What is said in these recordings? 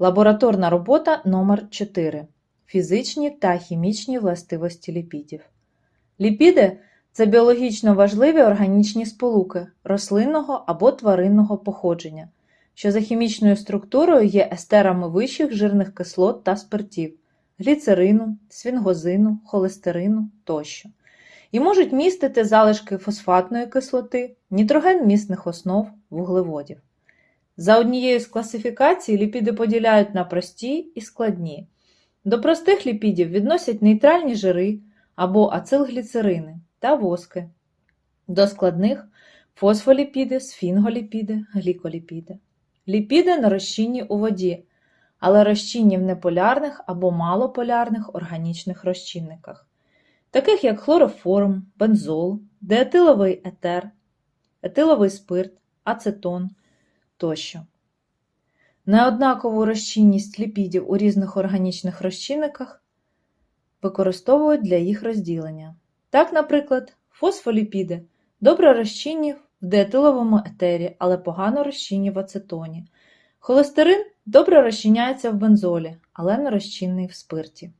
Лабораторна робота номер 4 Фізичні та хімічні властивості ліпідів. Ліпіди це біологічно важливі органічні сполуки рослинного або тваринного походження, що за хімічною структурою є естерами вищих жирних кислот та спиртів гліцерину, свінгозину, холестерину тощо, і можуть містити залишки фосфатної кислоти, нітроген місних основ, вуглеводів. За однією з класифікацій ліпіди поділяють на прості і складні. До простих ліпідів відносять нейтральні жири або ацилгліцерини та воски. До складних фосфоліпіди, сфінголіпіди, гліколіпіди. Ліпіди не розчинні у воді, але розчинні в неполярних або малополярних органічних розчинниках, таких як хлороформ, бензол, диетиловий етер, етиловий спирт, ацетон тощо. Неоднакову розчинність ліпідів у різних органічних розчинниках використовують для їх розділення. Так, наприклад, фосфоліпіди добре розчинні в диетиловому етері, але погано розчинні в ацетоні. Холестерин добре розчиняється в бензолі, але не розчинний в спирті.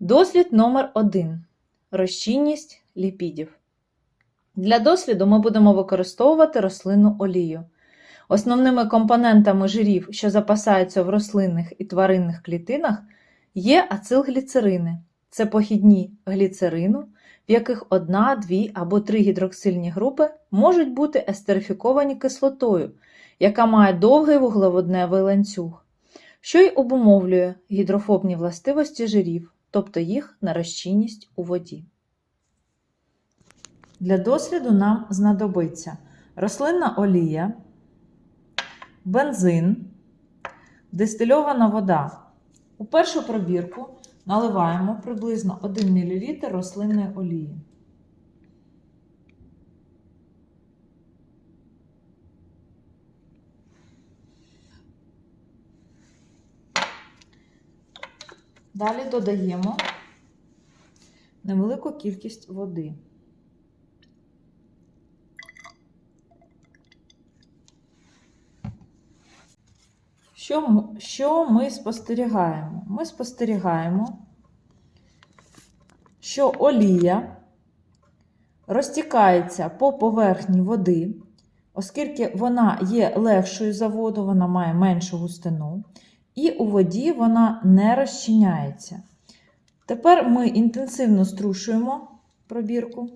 Дослід номер 1 Розчинність ліпідів. Для досліду ми будемо використовувати рослинну олію. Основними компонентами жирів, що запасаються в рослинних і тваринних клітинах, є ацилгліцерини. Це похідні гліцерину, в яких одна, дві або три гідроксильні групи можуть бути естерифіковані кислотою, яка має довгий вуглеводневий ланцюг, що й обумовлює гідрофобні властивості жирів, тобто їх нерозчинність у воді. Для досліду нам знадобиться рослинна олія, бензин, дистильована вода. У першу пробірку наливаємо приблизно 1 мл рослинної олії. Далі додаємо невелику кількість води. Що, що ми спостерігаємо? Ми спостерігаємо, що олія розтікається по поверхні води, оскільки вона є легшою за воду, вона має меншу густину, і у воді вона не розчиняється. Тепер ми інтенсивно струшуємо пробірку.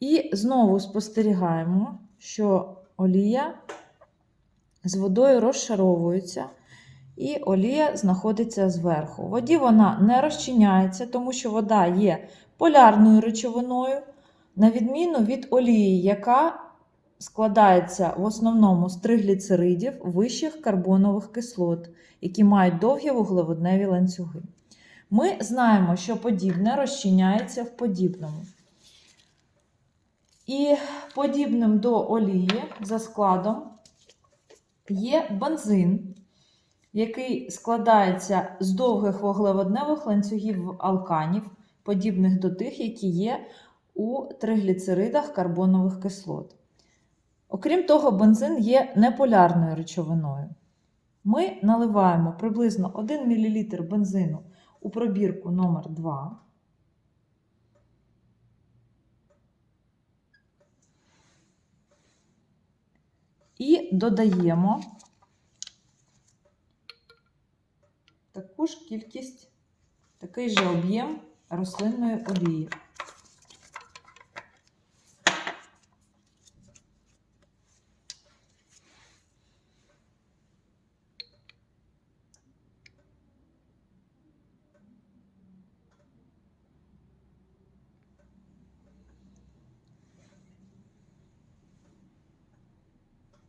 І знову спостерігаємо, що олія з водою розшаровується, і олія знаходиться зверху. У воді вона не розчиняється, тому що вода є полярною речовиною, на відміну від олії, яка складається в основному з тригліцеридів вищих карбонових кислот, які мають довгі вуглеводневі ланцюги. Ми знаємо, що подібне розчиняється в подібному. І подібним до олії за складом є бензин, який складається з довгих вуглеводневих ланцюгів алканів, подібних до тих, які є у тригліцеридах карбонових кислот. Окрім того, бензин є неполярною речовиною. Ми наливаємо приблизно 1 мл бензину у пробірку номер 2 і додаємо таку ж кількість, такий же об'єм рослинної олії.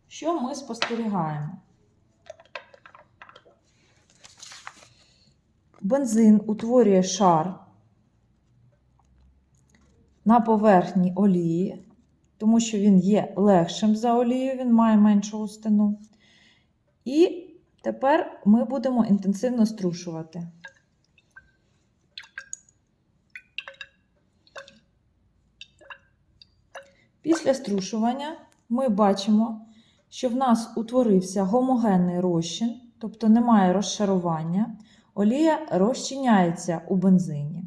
Що ми спостерігаємо? Бензин утворює шар на поверхні олії, тому що він є легшим за олію, він має меншу густину. І тепер ми будемо інтенсивно струшувати. Після струшування ми бачимо, що в нас утворився гомогенний розчин, тобто немає розшарування, олія розчиняється у бензині.